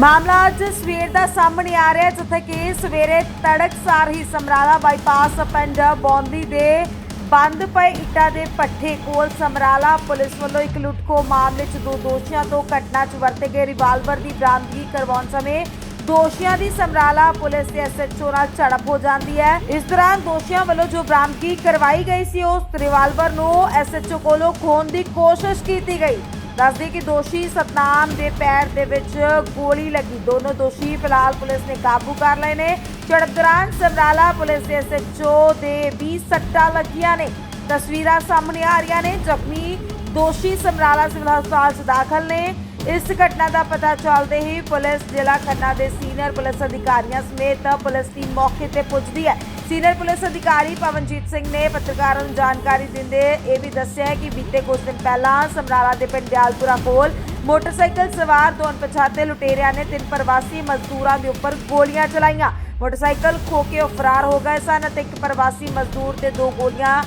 ਮਾਮਲਾ ਅੱਜ ਸਵੇਰ ਦਾ ਸਾਹਮਣੇ ਆ ਰਿਹਾ ਜਿੱਥੇ ਕਿ ਸਵੇਰੇ ਤੜਕਸਾਰ ਹੀ ਸਮਰਾਲਾ ਬਾਈਪਾਸ ਪਿੰਡ ਬੌਂਦੀ ਦੇ ਬੰਦ ਪਏ ਇੱਟਾਂ ਦੇ ਪੱਠੇ ਕੋਲ ਸਮਰਾਲਾ ਪੁਲਿਸ ਵੱਲੋਂ ਇੱਕ ਲੁੱਟਖੋ ਮਾਮਲੇ 'ਚ ਦੋ ਦੋਸ਼ੀਆਂ ਤੋਂ ਘਟਨਾ 'ਚ ਵਰਤੇ ਗਏ ਰਿਵਾਲਵਰ ਦੀ ਬਰਾਮਦਗੀ ਕਰਵਾਉਣ ਸਮੇਂ ਦੋਸ਼ੀਆਂ ਦੀ ਸਮਰਾਲਾ ਪੁਲਿਸ ਦੇ ਐਸਐਚਓ ਨਾਲ ਝੜਪ ਹੋ ਜਾਂਦੀ ਹੈ। ਇਸ ਦੌਰਾਨ ਦੋਸ਼ੀਆਂ ਵੱਲੋਂ ਜੋ ਬਰਾਮਦਗੀ ਕਰਵਾਈ ਗਈ ਸੀ, ਉਸ ਰਿਵਾਲਵਰ ਨੂੰ ਐਸਐਚਓ ਕੋਲੋਂ ਖੋਣ ਦੀ ਕੋਸ਼ਿਸ਼ ਕੀਤੀ ਗਈ। ਦੱਸਦੇ ਕਿ ਦੋਸ਼ੀ ਸਤਨਾਮ ਦੇ ਪੈਰ ਦੇ ਵਿੱਚ ਗੋਲੀ ਲੱਗੀ। ਦੋਨੋਂ ਦੋਸ਼ੀ ਫਿਲਹਾਲ ਪੁਲਿਸ ਨੇ ਕਾਬੂ ਕਰ ਲਏ ਨੇ। ਝੜਪ ਦੌਰਾਨ ਸਮਰਾਲਾ ਪੁਲਿਸ ਦੇ ਐਸਐਚਓ ਦੇ ਵੀ ਸੱਟਾਂ ਲੱਗੀਆਂ ਨੇ। ਤਸਵੀਰਾਂ ਸਾਹਮਣੇ ਆ ਰਹੀਆਂ ਨੇ। ਜ਼ਖਮੀ ਦੋਸ਼ੀ ਸਮਰਾਲਾ ਸਿਵਲ ਹਸਪਤਾਲ 'ਚ ਦਾਖਲ ਨੇ। ਇਸ ਘਟਨਾ ਦਾ ਪਤਾ ਚੱਲਦੇ ਹੀ ਪੁਲਿਸ ਜ਼ਿਲ੍ਹਾ ਖੰਨਾ ਦੇ ਸੀਨੀਅਰ ਪੁਲਿਸ ਅਧਿਕਾਰੀਆਂ ਸਮੇਤ ਪੁਲਿਸ ਦੀ ਮੌਕੇ ਤੇ ਪੁੱਜਦੀ ਹੈ। ਸੀਨੀਅਰ ਪੁਲਿਸ ਅਧਿਕਾਰੀ ਪਵਨਜੀਤ ਸਿੰਘ ਨੇ ਪੱਤਰਕਾਰਾਂ ਨੂੰ ਜਾਣਕਾਰੀ ਦਿੰਦੇ ਇਹ ਵੀ ਦੱਸਿਆ ਕਿ ਬੀਤੇ ਕੁਝ ਦਿਨ ਪਹਿਲਾਂ ਸਮਰਾਲਾ ਦੇ ਪਿੰਡ ਦਿਆਲਪੁਰਾ ਕੋਲ ਮੋਟਰਸਾਈਕਲ ਸਵਾਰ ਦੋ ਅਣਪਛਾਤੇ ਲੁਟੇਰਿਆਂ ਨੇ ਤਿੰਨ ਪ੍ਰਵਾਸੀ ਮਜ਼ਦੂਰਾਂ ਦੇ ਉੱਪਰ ਗੋਲੀਆਂ ਚਲਾਈਆਂ। ਮੋਟਰਸਾਈਕਲ ਖੋ ਕੇ ਉਹ ਫਰਾਰ ਹੋ ਗਏ ਸਨ ਅਤੇ ਇੱਕ ਪ੍ਰਵਾਸੀ ਮਜ਼ਦੂਰ ਤੇ ਦੋ ਗੋਲੀਆਂ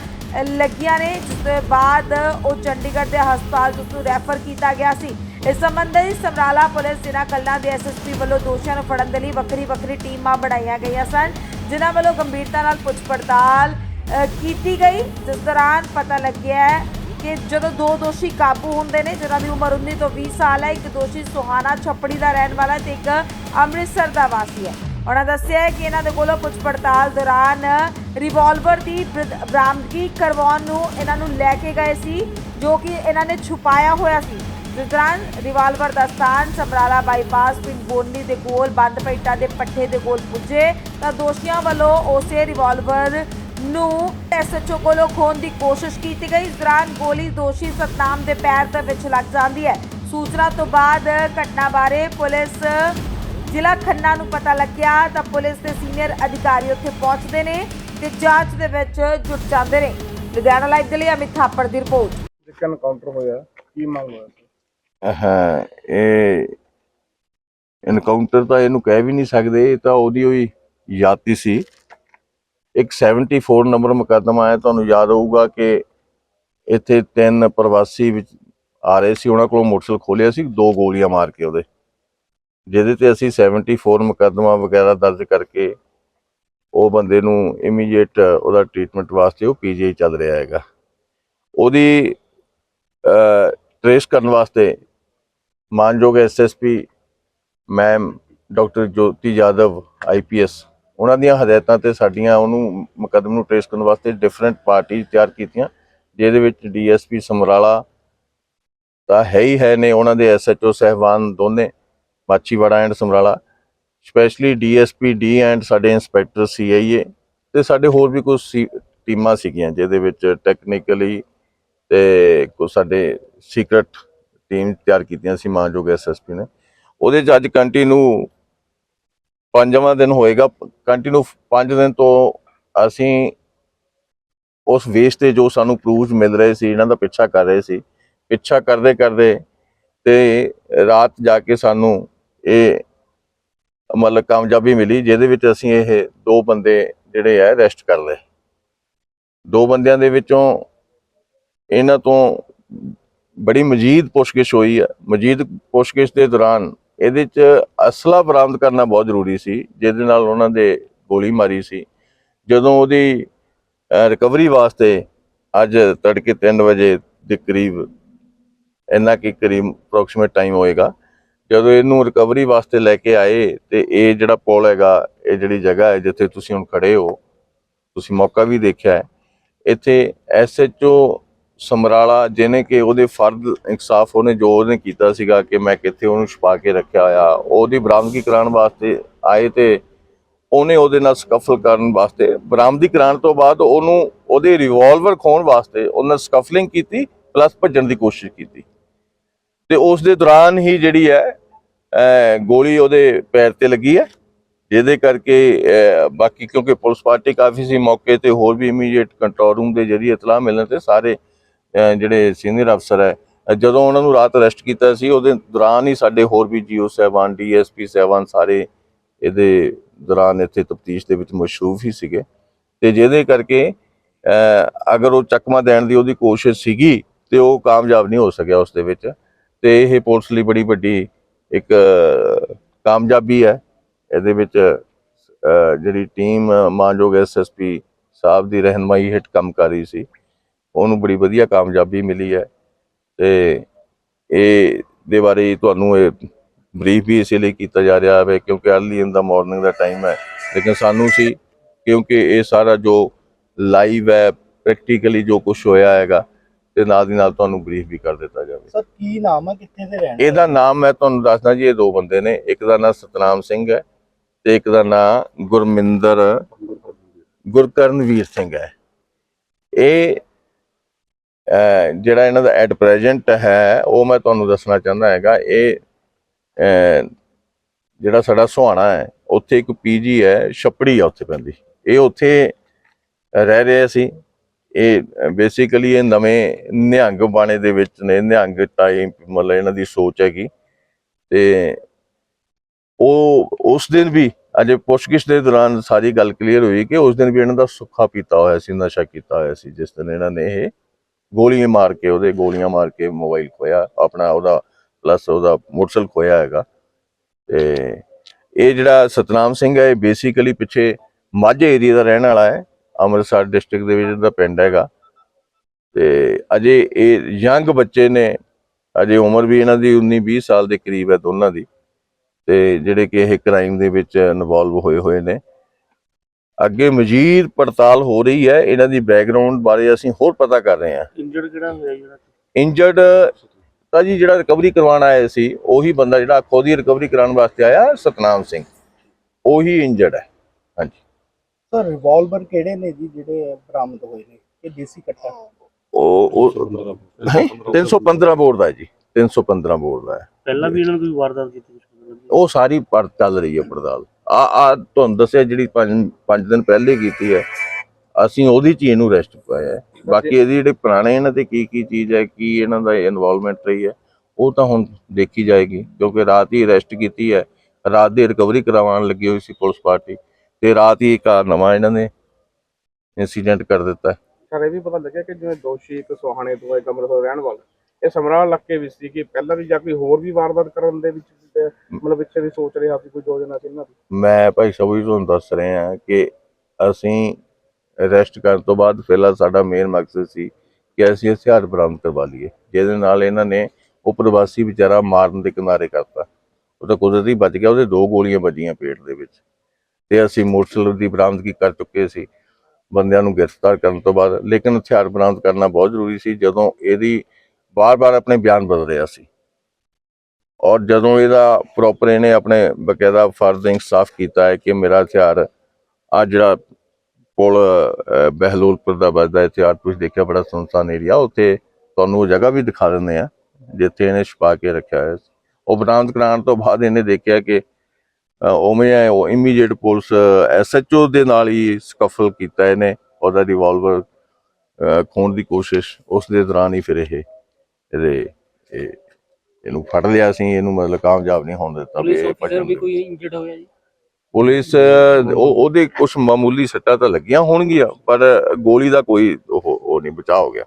ਲੱਗੀਆਂ ਨੇ, ਜਿਸ ਤੋਂ ਬਾਅਦ ਉਹ ਚੰਡੀਗੜ੍ਹ ਦੇ ਹਸਪਤਾਲ ਨੂੰ ਰੈਫਰ ਕੀਤਾ ਗਿਆ ਸੀ। ਇਸ ਸੰਬੰਧੀ ਸਮਰਾਲਾ ਪੁਲਿਸ ਜ਼ਿਲ੍ਹਾ ਕੱਲਾ ਦੇ ਐਸਐਸਪੀ ਵੱਲੋਂ ਦੋਸ਼ੀਆਂ ਨੂੰ ਫੜਨ ਦੇ ਲਈ ਵੱਖਰੀ ਵੱਖਰੀ ਟੀਮਾਂ ਬਣਾਈਆਂ ਗਈਆਂ ਸਨ। ਜਿਨ੍ਹਾਂ ਵੱਲੋਂ ਗੰਭੀਰਤਾ ਨਾਲ ਪੁੱਛ ਪੜਤਾਲ ਕੀਤੀ ਗਈ। ਜਿਸ ਦੌਰਾਨ ਪਤਾ ਲੱਗਿਆ ਹੈ ਕਿ ਜਦੋਂ ਦੋ ਦੋਸ਼ੀ ਕਾਬੂ ਹੁੰਦੇ ਨੇ, ਜਿਨ੍ਹਾਂ ਦੀ ਉਮਰ 19 ਤੋਂ 20 ਸਾਲ ਹੈ, ਇੱਕ ਦੋਸ਼ੀ ਸੁਹਾਣਾ ਛੱਪੜੀ ਦਾ ਰਹਿਣ ਵਾਲਾ ਤੇ ਇੱਕ ਅੰਮ੍ਰਿਤਸਰ ਦਾ ਵਾਸੀ ਹੈ। ਉਹਨਾਂ ਦੱਸਿਆ ਕਿ ਇਹਨਾਂ ਦੇ ਕੋਲੋਂ ਪੁੱਛ ਪੜਤਾਲ ਦੌਰਾਨ ਰਿਵਾਲਵਰ ਦੀ ਬਰ- ਬਰਾਮਦਗੀ ਕਰਵਾਉਣ ਨੂੰ ਇਹਨਾਂ ਨੂੰ ਲੈ ਕੇ ਗਏ ਸੀ, ਜੋ ਕਿ ਇਹਨਾਂ ਨੇ ਛੁਪਾਇਆ ਹੋਇਆ ਸੀ। ਜਿਸ ਦੌਰਾਨ ਰਿਵਾਲਵਰ ਦਾ ਸਥਾਨ ਸਮਰਾਲਾ ਬਾਈਪਾਸ ਪਿੰਡ ਬੋਨੀ ਦੇ ਕੋਲ ਬੰਦ ਪੈਟਾ ਦੇ ਪੱਠੇ ਦੇ ਕੋਲ ਪੁੱਜੇ। ਤਾਂ ਦੋਸ਼ੀਆਂ ਵੱਲੋਂ ਉਸੇ ਰਿਵਾਲਵਰ ਨੂੰ ਐਸਐਚਓ ਕੋਲੋਂ ਖੋਣ ਦੀ ਕੋਸ਼ਿਸ਼ ਕੀਤੀ ਗਈ। ਇਸ ਦੌਰਾਨ ਗੋਲੀ ਦੋਸ਼ੀ ਸਤਨਾਮ ਦੇ ਪੈਰ ਦੇ ਵਿੱਚ ਲੱਗ ਜਾਂਦੀ ਹੈ। ਸੂਚਨਾ ਤੋਂ ਬਾਅਦ ਘਟਨਾ ਬਾਰੇ ਪੁਲਿਸ ਜ਼ਿਲ੍ਹਾ ਖੰਨਾ ਨੂੰ ਪਤਾ ਲੱਗਿਆ ਤਾਂ ਪੁਲਿਸ ਦੇ ਸੀਨੀਅਰ ਅਧਿਕਾਰੀ ਉੱਥੇ ਪਹੁੰਚਦੇ ਨੇ ਤੇ ਜਾਂਚ ਦੇ ਵਿੱਚ ਜੁਟ ਜਾਂਦੇ ਨੇ। ਲੁਧਿਆਣਾ ਲਾਈਵ ਦੇ ਲਈ ਅਮਿਤ ਥਾਪੜ ਦੀ ਰਿਪੋਰਟ। ਇੱਕ ਐਨਕਾਊਂਟਰ ਹੋਇਆ। ਕੀ ਮੰਗ ਹੋਇਆ? ਹਾਂ ਇਹ ਐਨਕਾਊਂਟਰ ਤਾਂ ਇਹਨੂੰ ਕਹਿ ਵੀ ਨਹੀਂ ਸਕਦੇ, ਇਹ ਤਾਂ ਉਹਦੀ ਹੋਈ ਯਾਤੀ ਸੀ। ਇੱਕ 74 ਨੰਬਰ ਮੁਕੱਦਮਾ ਹੈ ਤੁਹਾਨੂੰ ਯਾਦ ਹੋਊਗਾ ਕਿ ਇੱਥੇ ਤਿੰਨ ਪ੍ਰਵਾਸੀ ਵਿੱਚ ਆ ਰਹੇ ਸੀ, ਉਹਨਾਂ ਕੋਲੋਂ ਮੋਟਰਸਾਈਕਲ ਖੋਲਿਆ ਸੀ, ਦੋ ਗੋਲੀਆਂ ਮਾਰ ਕੇ ਉਹਦੇ। ਜਿਹਦੇ ਤੇ ਅਸੀਂ 74 ਮੁਕੱਦਮਾ ਵਗੈਰਾ ਦਰਜ ਕਰਕੇ ਉਹ ਬੰਦੇ ਨੂੰ ਇਮੀਡੀਏਟ ਉਹਦਾ ਟ੍ਰੀਟਮੈਂਟ ਵਾਸਤੇ ਉਹ ਪੀਜੀਆਈ ਚੱਲ ਰਿਹਾ ਹੈਗਾ। ਉਹਦੀ ਟ੍ਰੇਸ ਕਰਨ ਵਾਸਤੇ ਮਾਨਯੋਗ SSP ma'am doctor Jyoti Yadav IPS ਉਹਨਾਂ ਦੀਆਂ ਹਦਾਇਤਾਂ ਤੇ ਸਾਡੀਆਂ ਉਹਨੂੰ ਮੁਕੱਦਮੇ ਨੂੰ ਟ੍ਰੇਸ ਕਰਨ ਵਾਸਤੇ ਡਿਫਰੈਂਟ ਪਾਰਟੀ ਤਿਆਰ ਕੀਤੀਆਂ, ਜਿਹਦੇ ਵਿੱਚ ਡੀਐਸਪੀ ਸਮਰਾਲਾ ਤਾਂ ਹੈ ਹੀ ਹੈ ਨੇ, ਉਹਨਾਂ ਦੇ ਐਸਐਚਓ ਸਹਿਬਾਨ ਦੋਨੇ Machiwara and Samrala. Specially DSP D and ਸਾਡੇ ਇੰਸਪੈਕਟਰ ਸੀਆਈਏ ਤੇ ਸਾਡੇ ਹੋਰ ਵੀ ਕੁਝ ਟੀਮਾਂ ਸੀਗੀਆਂ, ਜਿਹਦੇ ਵਿੱਚ ਟੈਕਨੀਕਲੀ ਤੇ ਕੁਝ ਸਾਡੇ ਸੀਕ੍ਰੇਟ ਟੀਮ ਤਿਆਰ ਕੀਤੀਆਂ ਸੀ, ਮਾਨਯੋਗ ਐਸਐਸਪੀ ਨੇ। ਉਹਦੇ ਚ ਅੱਜ ਕੰਟੀਨਿਊ ਪੰਜਵਾਂ ਦਿਨ ਹੋਏਗਾ। ਕੰਟੀਨਿਊ 5 ਦਿਨ ਤੋਂ ਅਸੀਂ ਉਸ ਵੇਸ ਤੇ ਜੋ ਸਾਨੂੰ ਪ੍ਰੂਫ ਮਿਲ ਰਹੇ ਸੀ, ਇਹਨਾਂ ਦਾ ਪਿੱਛਾ ਕਰ ਰਹੇ ਸੀ। ਪਿੱਛਾ ਕਰਦੇ ਕਰਦੇ ਤੇ ਰਾਤ ਜਾ ਕੇ ਸਾਨੂੰ ਇਹ ਮਤਲਬ ਕਾਮਯਾਬੀ ਮਿਲੀ, ਜਿਹਦੇ ਵਿੱਚ ਅਸੀਂ ਇਹ ਦੋ ਬੰਦੇ ਜਿਹੜੇ ਆ ਅਰੈਸਟ ਕਰ ਲਏ। ਦੋ ਬੰਦਿਆਂ ਦੇ ਵਿੱਚੋਂ ਇਹਨਾਂ ਤੋਂ ਬੜੀ ਮਜੀਦ ਪੁੱਛਗਿੱਛ ਹੋਈ ਹੈ ਮਜੀਦ ਪੁੱਛਗਿੱਛ ਦੇ ਦੌਰਾਨ ਇਹਦੇ ਚ ਅਸਲਾ ਬਰਾਮਦ ਕਰਨਾ ਬਹੁਤ ਜ਼ਰੂਰੀ ਸੀ, ਜਿਹਦੇ ਨਾਲ ਉਹਨਾਂ ਦੇ ਗੋਲੀ ਮਾਰੀ ਸੀ। ਜਦੋਂ ਉਹਦੀ ਰਿਕਵਰੀ ਵਾਸਤੇ ਅੱਜ ਤੜਕੇ 3 ਵਜੇ ਦੇ ਕਰੀਬ, ਇੰਨਾ ਕੀ ਕਰੀਬ ਅਪਰੋਕਸੀਮੇਟ ਟਾਈਮ ਹੋਏਗਾ, ਜਦੋਂ ਇਹਨੂੰ ਰਿਕਵਰੀ ਵਾਸਤੇ ਲੈ ਕੇ ਆਏ ਤੇ ਇਹ ਜਿਹੜਾ ਪੁਲ ਹੈਗਾ, ਇਹ ਜਿਹੜੀ ਜਗ੍ਹਾ ਹੈ ਜਿੱਥੇ ਤੁਸੀਂ ਹੁਣ ਖੜੇ ਹੋ, ਤੁਸੀਂ ਮੌਕਾ ਵੀ ਦੇਖਿਆ ਹੈ। ਇੱਥੇ ਐਸਐਚਓ ਸਮਰਾਲਾ, ਜਿਹਨੇ ਕਿ ਉਹਦੇ ਫਰਦ ਇਨਸਾਫ ਉਹਨੇ ਜੋ ਉਹਨੇ ਕੀਤਾ ਸੀਗਾ ਕਿ ਮੈਂ ਕਿੱਥੇ ਉਹਨੂੰ ਛੁਪਾ ਕੇ ਰੱਖਿਆ ਹੋਇਆ, ਉਹਦੀ ਬਰਾਮਦਗੀ ਕਰਾਉਣ ਵਾਸਤੇ ਆਏ ਤੇ ਉਹਨੇ ਉਹਦੇ ਨਾਲ ਸਕਫਲ ਕਰਨ ਵਾਸਤੇ ਬਰਾਮਦੀ ਕਰਾਉਣ ਤੋਂ ਬਾਅਦ ਉਹਨੂੰ ਉਹਦੇ ਰਿਵਾਲਵਰ ਖੋਣ ਵਾਸਤੇ ਉਹਨਾਂ ਸਕਫਲਿੰਗ ਕੀਤੀ ਪਲੱਸ ਭੱਜਣ ਦੀ ਕੋਸ਼ਿਸ਼ ਕੀਤੀ। ਤੇ ਉਸ ਦੇ ਦੌਰਾਨ ਹੀ ਜਿਹੜੀ ਹੈ, ਅਹ ਗੋਲੀ ਉਹਦੇ ਪੈਰ ਤੇ ਲੱਗੀ ਹੈ, ਜਿਹਦੇ ਕਰਕੇ, ਅਹ ਬਾਕੀ ਕਿਉਂਕਿ ਪੁਲਿਸ ਪਾਰਟੀ ਕਾਫੀ ਸੀ ਮੌਕੇ ਤੇ, ਹੋਰ ਵੀ ਇਮੀਡੀਏਟ ਕੰਟਰੋਲ ਰੂਮ ਦੇ ਜਿਹੜੀ ਇਤਲਾਹ ਮਿਲਣ ਤੇ ਸਾਰੇ ਜਿਹੜੇ ਸੀਨੀਅਰ ਅਫਸਰ ਹੈ ਜਦੋਂ ਉਹਨਾਂ ਨੂੰ ਰਾਤ ਅਰੈਸਟ ਕੀਤਾ ਸੀ, ਉਹਦੇ ਦੌਰਾਨ ਹੀ ਸਾਡੇ ਹੋਰ ਵੀ ਜੀਓ ਸਾਹਿਬਾਨ, ਡੀਐਸਪੀ ਸਾਹਿਬਾਨ ਸਾਰੇ ਇਹਦੇ ਦੌਰਾਨ ਇੱਥੇ ਤਫਤੀਸ਼ ਦੇ ਵਿੱਚ ਮਸ਼ਰੂਫ ਹੀ ਸੀਗੇ। ਤੇ ਜਿਹਦੇ ਕਰਕੇ ਅਗਰ ਉਹ ਚੱਕਮਾ ਦੇਣ ਦੀ ਉਹਦੀ ਕੋਸ਼ਿਸ਼ ਸੀਗੀ, ਤੇ ਉਹ ਕਾਮਯਾਬ ਨਹੀਂ ਹੋ ਸਕਿਆ ਉਸ ਦੇ ਵਿੱਚ। ਤੇ ਇਹ ਪੁਲਿਸ ਲਈ ਬੜੀ ਵੱਡੀ ਇੱਕ ਕਾਮਯਾਬੀ ਹੈ। ਇਹਦੇ ਵਿੱਚ ਜਿਹੜੀ ਟੀਮ ਮਾਨਯੋਗ ਐਸਐਸਪੀ ਸਾਹਿਬ ਦੀ ਰਹਿਨਮਾਈ ਹੇਠ ਕੰਮ ਕਰ ਰਹੀ ਸੀ। ਉਹਨੂੰ ਬੜੀ ਵਧੀਆ ਕਾਮਯਾਬੀ ਮਿਲੀ ਹੈ ਤੇ ਇਹ ਦੇ ਬਾਰੇ ਤੁਹਾਨੂੰ ਇਹ ਬਰੀਫ ਵੀ ਇਸੇ ਲਈ ਕੀਤਾ ਜਾ ਰਿਹਾ ਹੈ ਕਿਉਂਕਿ अर्ਲੀ ਇਨ ਦਾ ਮਾਰਨਿੰਗ ਦਾ ਟਾਈਮ ਹੈ। ਲੇਕਿਨ ਸਾਨੂੰ ਸੀ ਕਿਉਂਕਿ ਇਹ ਸਾਰਾ ਜੋ ਲਾਈਵ ਹੈ ਪ੍ਰੈਕਟੀਕਲੀ ਜੋ ਕੁਝ ਹੋਇਆ ਹੈਗਾ ਤੇ ਨਾਲ ਦੀ ਨਾਲ ਤੁਹਾਨੂੰ ਬਰੀਫ ਵੀ ਕਰ ਦਿੱਤਾ ਜਾਵੇ। ਸਰ ਕੀ ਨਾਮ ਹੈ? ਕਿੱਥੇ ਦੇ ਰਹਿਣ ਇਹਦਾ ਨਾਮ ਮੈਂ ਤੁਹਾਨੂੰ ਦੱਸਦਾ ਜੀ ਇਹ ਦੋ ਬੰਦੇ ਨੇ। ਇੱਕ ਦਾ ਨਾਮ ਸਤਨਾਮ ਸਿੰਘ ਹੈ ਤੇ ਇੱਕ ਦਾ ਨਾਮ ਗੁਰਮਿੰਦਰ ਗੁਰਕਰਨਵੀਰ ਸਿੰਘ ਹੈ। ਇਹ ਜਿਹੜਾ ਇਹਨਾਂ ਦਾ ਐਟ ਪ੍ਰੈਜ਼ੈਂਟ ਹੈ, ਉਹ ਮੈਂ ਤੁਹਾਨੂੰ ਦੱਸਣਾ ਚਾਹੁੰਦਾ ਹੈਗਾ, ਇਹ ਜਿਹੜਾ ਸਾਡਾ ਸੁਹਾਣਾ ਹੈ, ਉੱਥੇ ਇੱਕ ਪੀਜੀ ਹੈ, ਛੱਪੜੀ ਆ ਉੱਥੇ ਪੈਂਦੀ। ਇਹ ਉੱਥੇ ਰਹਿ ਰਹੇ ਸੀ ਇਹ ਬੇਸਿਕਲੀ ਇਹ ਨਵੇਂ ਨਿਹੰਗ ਬਾਣੇ ਦੇ ਵਿੱਚ ਨੇ, ਨਿਹੰਗ ਟਾਈਪ ਮਤਲਬ ਇਹਨਾਂ ਦੀ ਸੋਚ ਹੈਗੀ। ਤੇ ਉਹ, ਉਸ ਦਿਨ ਵੀ, ਅਜੇ ਪੁੱਛਗਿੱਛ ਦੇ ਦੌਰਾਨ ਸਾਰੀ ਗੱਲ ਕਲੀਅਰ ਹੋਈ ਕਿ ਉਸ ਦਿਨ ਵੀ ਇਹਨਾਂ ਦਾ ਸੁੱਖਾ ਪੀਤਾ ਹੋਇਆ ਸੀ, ਨਸ਼ਾ ਕੀਤਾ ਹੋਇਆ ਸੀ, ਜਿਸ ਦਿਨ ਇਹਨਾਂ ਨੇ ਇਹ ਗੋਲੀਆਂ ਮਾਰ ਕੇ, ਉਹਦੇ ਗੋਲੀਆਂ ਮਾਰ ਕੇ ਮੋਬਾਈਲ ਖੋਇਆ ਆਪਣਾ ਉਹਦਾ ਪਲੱਸ ਉਹਦਾ ਮੋਟਰਸਾਈਕਲ ਖੋਇਆ ਹੈਗਾ। ਤੇ ਇਹ ਜਿਹੜਾ ਸਤਨਾਮ ਸਿੰਘ ਹੈ, ਇਹ ਬੇਸਿਕਲੀ ਪਿੱਛੇ ਮਾਝੇ ਏਰੀਆ ਦਾ ਰਹਿਣ ਵਾਲਾ ਹੈ, ਅੰਮ੍ਰਿਤਸਰ ਡਿਸਟ੍ਰਿਕਟ ਦੇ ਵਿੱਚ ਇਹਦਾ ਪਿੰਡ ਹੈਗਾ। ਤੇ ਅਜੇ ਇਹ ਯੰਗ ਬੱਚੇ ਨੇ, ਅਜੇ ਉਮਰ ਵੀ ਇਹਨਾਂ ਦੀ 19 20 ਸਾਲ ਦੇ ਕਰੀਬ ਹੈ ਦੋਨਾਂ ਦੀ। ਤੇ ਜਿਹੜੇ ਕਿ ਇਹ ਕ੍ਰਾਈਮ ਦੇ ਵਿੱਚ ਇਨਵੋਲਵ ਹੋਏ ਹੋਏ ਨੇ। ਅੱਗੇ ਮਜ਼ੀਦ ਪੜਤਾਲ ਹੋ ਰਹੀ ਹੈ ਇਹਨਾਂ ਦੀ ਬੈਕਗ੍ਰਾਉਂਡ ਬਾਰੇ ਅਸੀਂ ਹੋਰ ਪਤਾ ਕਰ ਰਹੇ ਹਾਂ। ਇੰਜਰਡ ਕਿਹੜਾ ਹੋਇਆ ਜਿਹੜਾ? ਇੰਜਰਡ ਤਾਂ ਜੀ ਜਿਹੜਾ ਰਿਕਵਰੀ ਕਰਵਾਉਣ ਆਇਆ ਸੀ ਉਹੀ ਬੰਦਾ ਜਿਹੜਾ ਖੁਦ ਹੀ ਰਿਕਵਰੀ ਕਰਾਉਣ ਵਾਸਤੇ ਆਇਆ ਸਤਨਾਮ ਸਿੰਘ। ਉਹੀ ਇੰਜਰਡ ਹੈ। ਹਾਂਜੀ। ਸਰ ਰਿਵਾਲਵਰ ਕਿਹੜੇ ਨੇ ਜੀ ਜਿਹੜੇ ਬਰਾਮਦ ਹੋਏ ਨੇ? ਇਹ ਦੇਸੀ ਕੱਟਾ। ਉਹ ਉਹ ਨਹੀਂ, 315 ਬੋਰਡ ਦਾ ਹੈ ਜੀ। 315 ਬੋਰਡ ਦਾ ਹੈ। ਪਹਿਲਾਂ ਵੀ ਇਹਨਾਂ ਨੂੰ ਕੋਈ ਵਾਰਦਾਤ ਕੀਤੀ? ਉਹ ਸਾਰੀ ਪਰ ਚੱਲ ਰਹੀ ਹੈ ਪੜਤਾਲ। ਆ ਆ ਤੁਹਾਨੂੰ ਦੱਸਿਆ ਜਿਹੜੀ 5 5 ਦਿਨ ਪਹਿਲੇ ਕੀਤੀ ਹੈ ਅਸੀਂ ਉਹਦੀ ਚ ਹੀ ਇਹਨੂੰ ਰੈਸਟ ਪਾਇਆ ਬਾਕੀ ਇਹਦੀ ਜਿਹੜੇ ਪੁਰਾਣੇ ਇਹਨਾਂ ਤੇ ਕੀ ਕੀ ਚੀਜ਼ ਹੈ ਕੀ ਇਹਨਾਂ ਦਾ ਇਨਵੋਲਵਮੈਂਟ ਰਹੀ ਹੈ ਉਹ ਤਾਂ ਹੁਣ ਦੇਖੀ ਜਾਏਗੀ ਕਿਉਂਕਿ ਰਾਤ ਹੀ ਅਰੈਸਟ ਕੀਤੀ ਹੈ। ਰਾਤ ਦੀ ਰਿਕਵਰੀ ਕਰਵਾਉਣ ਲੱਗੀ ਹੋਈ ਸੀ ਪੁਲਿਸ ਪਾਰਟੀ ਤੇ ਰਾਤ ਹੀ ਇੱਕ ਨਵਾਂ ਇਹਨਾਂ ਨੇ ਇਨਸੀਡੈਂਟ ਕਰ ਦਿੱਤਾ। ਸਰ ਇਹ ਵੀ ਪਤਾ ਲੱਗਿਆ ਕਿ ਜਿਵੇਂ ਦੋਸ਼ੀ ਇੱਕ ਸੁਹਾਣੇ ਤੋਂ ਇੱਕ ਅੰਮ੍ਰਿਤਸਰ ਰਹਿਣ ਵਾਲਾ। ਇਹ ਸਮਰਾਲ ਇਲਾਕੇ ਵਿੱਚ ਸੀ ਕਿ ਪਹਿਲਾਂ ਵੀ ਜਾਂ ਕੋਈ ਹੋਰ ਵੀ ਵਾਰਦਾਤ ਕਰਨ ਦੇ ਵਿੱਚ ਅਹ, ਮਤਲਬ ਪਿੱਛੇ ਵੀ ਸੋਚ ਰਿਹਾ ਸੀ ਕੋਈ ਯੋਜਨਾ ਸੀ ਇਹਨਾਂ ਦੀ? ਮੈਂ ਭਾਈ ਸਾਹਿਬ ਜੀ ਤੁਹਾਨੂੰ ਦੱਸ ਰਹੇ ਹਾਂ ਕਿ ਅਸੀਂ ਅਰੈਸਟ ਕਰਨ ਤੋਂ ਬਾਅਦ ਫਿਲਹਾਲ ਸਾਡਾ ਮੇਨ ਮਕਸਦ ਸੀ ਕਿ ਅਸੀਂ ਹਥਿਆਰ ਬਰਾਮਦ ਕਰਵਾ ਲਈਏ ਜਿਹਦੇ ਨਾਲ ਇਹਨਾਂ ਨੇ ਉਹ ਪ੍ਰਵਾਸੀ ਵਿਚਾਰਾ ਮਾਰਨ ਦੇ ਕਿਨਾਰੇ ਕਰਤਾ। ਉਹ ਤਾਂ ਕੁਦਰਤੀ ਬਚ ਗਿਆ ਉਹਦੇ ਦੋ ਗੋਲੀਆਂ ਵੱਜੀਆਂ ਪੇਟ ਦੇ ਵਿੱਚ। ਤੇ ਅਸੀਂ ਮੋਟਰਸਾਈਕਲ ਦੀ ਬਰਾਮਦਗੀ ਕਰ ਚੁੱਕੇ ਸੀ ਬੰਦਿਆਂ ਨੂੰ ਗ੍ਰਿਫਤਾਰ ਕਰਨ ਤੋਂ ਬਾਅਦ। ਲੇਕਿਨ ਹਥਿਆਰ ਬਰਾਮਦ ਕਰਨਾ ਬਹੁਤ ਜ਼ਰੂਰੀ ਸੀ ਜਦੋਂ ਇਹਦੀ ਬਾਰ-ਬਾਰ ਆਪਣੇ ਬਿਆਨ ਬਦਲ ਰਿਹਾ ਸੀ। ਔਰ ਜਦੋਂ ਇਹਦਾ ਪ੍ਰੋਪਰ ਇਹਨੇ ਆਪਣੇ ਬਕਾਇਦਾ ਫਰਜ਼ ਇਨਸਾਫ ਕੀਤਾ ਹੈ ਕਿ ਮੇਰਾ ਹਥਿਆਰ ਆ ਜਿਹੜਾ ਪੁਲ ਅਹ, ਬਹਿਲੋਲਪੁਰ ਦਾ ਵੱਜਦਾ ਹਥਿਆਰ ਤੁਸੀਂ ਦੇਖਿਆ ਬੜਾ ਸੁਨਸਾਨ ਏਰੀਆ ਉੱਥੇ ਤੁਹਾਨੂੰ ਉਹ ਜਗ੍ਹਾ ਵੀ ਦਿਖਾ ਦਿੰਦੇ ਆ ਜਿੱਥੇ ਇਹਨੇ ਛੁਪਾ ਕੇ ਰੱਖਿਆ ਹੋਇਆ ਸੀ। ਉਹ ਬਰਾਮਦ ਕਰਾਉਣ ਤੋਂ ਬਾਅਦ ਇਹਨੇ ਦੇਖਿਆ ਕਿ ਉਵੇਂ ਹੈ ਉਹ ਇਮੀਡੀਏਟ ਪੁਲਿਸ ਐਸਐਚਓ ਦੇ ਨਾਲ ਹੀ ਸਕਫਲ ਕੀਤਾ ਇਹਨੇ ਉਹਦਾ ਰਿਵਾਲਵਰ ਖੋਣ ਦੀ ਕੋਸ਼ਿਸ਼ ਉਸ ਦੇ ਦੌਰਾਨ ਹੀ ਫਿਰ ਇਹ ਇਹਦੇ ਇਹ ਇਹਨੂੰ ਫੜ ਲਿਆ ਸੀ ਇਹਨੂੰ ਮਤਲਬ ਕਾਮਯਾਬ ਨਹੀਂ ਹੋਣ ਦਿੱਤਾ ਵੀ ਪੁਲਿਸ ਇਹ ਭੱਜਣ ਵੀ। ਕੋਈ ਇੰਜਰਡ ਹੋਇਆ ਜੀ ਪੁਲਿਸ ਉਹਦੇ ਕੁਝ ਮਾਮੂਲੀ ਸੱਟਾਂ ਤਾਂ ਲੱਗੀਆਂ ਹੋਣਗੀਆਂ ਪਰ ਗੋਲੀ ਦਾ ਕੋਈ ਉਹ ਉਹ ਨਹੀਂ ਬਚਾਅ ਹੋ ਗਿਆ